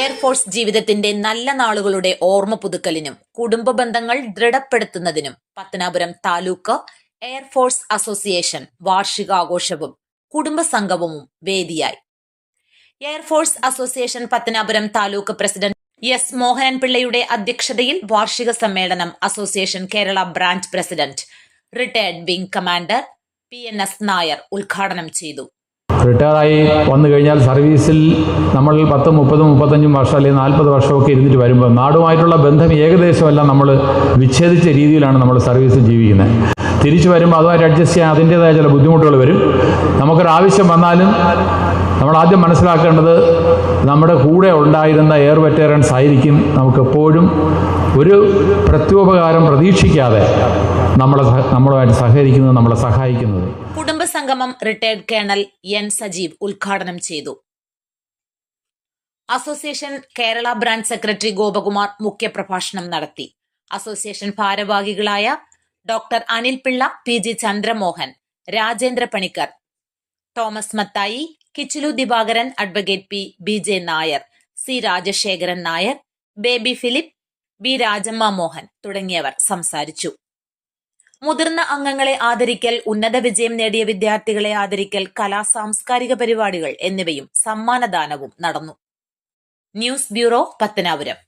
air force ജീവിതത്തിന്റെ നല്ല നാളുകളുടെ ഓർമ്മ പുതുക്കലിനും കുടുംബ ബന്ധങ്ങൾ ദൃഢപ്പെടുത്തുന്നതിനും Pathanapuram taluk air force association വാർഷികാഘോഷവും കുടുംബസംഗമവും വേദിയായി. Air force association Pathanapuram taluk president S Mohanan പിള്ളയുടെ അധ്യക്ഷതയിൽ വാർഷിക സമ്മേളനം association Kerala branch president retired wing commander P N S Nair ഉദ്ഘാടനം ചെയ്തു. റിട്ടയറായി വന്നു കഴിഞ്ഞാൽ സർവീസിൽ നമ്മൾ പത്ത് മുപ്പതും മുപ്പത്തഞ്ചും വർഷം അല്ലെങ്കിൽ നാൽപ്പത് വർഷമൊക്കെ ഇരുന്നിട്ട് വരുമ്പോൾ നാടുമായിട്ടുള്ള ബന്ധം ഏകദേശമെല്ലാം നമ്മൾ വിച്ഛേദിച്ച രീതിയിലാണ് നമ്മൾ സർവീസ് ജീവിക്കുന്നത്. തിരിച്ചു വരുമ്പോൾ അതുമായിട്ട് അഡ്ജസ്റ്റ് ചെയ്യാൻ അതിന്റേതായ ചില ബുദ്ധിമുട്ടുകൾ വരും. നമുക്കൊരാവശ്യം വന്നാലും നമ്മൾ ആദ്യം മനസ്സിലാക്കേണ്ടത് നമ്മുടെ കൂടെ ഉണ്ടായിരുന്ന എയർ വെറ്ററൻസ് ആയിരിക്കും നമുക്കെപ്പോഴും ഒരു പ്രത്യോപകാരം പ്രതീക്ഷിക്കാതെ നമ്മളെ നമ്മളുമായിട്ട് സഹകരിക്കുന്നത് നമ്മളെ സഹായിക്കുന്നത്. കുടുംബസംഗമം റിട്ടയർഡ് കേണൽ എൻ സജീവ് ഉദ്ഘാടനം ചെയ്തു. Association Kerala branch secretary Gopakumar മുഖ്യപ്രഭാഷണം നടത്തി. അസോസിയേഷൻ ഭാരവാഹികളായ doctor Anil Pillai P G Chandramohan Rajendra Panicker Thomas Mathai Kichilu Divakaran advocate P B J Nair C Rajasekharan Nair Baby Philip B Rajamma Mohan തുടങ്ങിയവർ സംസാരിച്ചു. മുതിർന്ന അംഗങ്ങളെ ആദരിക്കൽ ഉന്നത വിജയം നേടിയ വിദ്യാർത്ഥികളെ ആദരിക്കൽ കലാ സാംസ്കാരിക പരിപാടികൾ എന്നിവയും സമ്മാനദാനവും നടന്നു. News bureau Pathanapuram.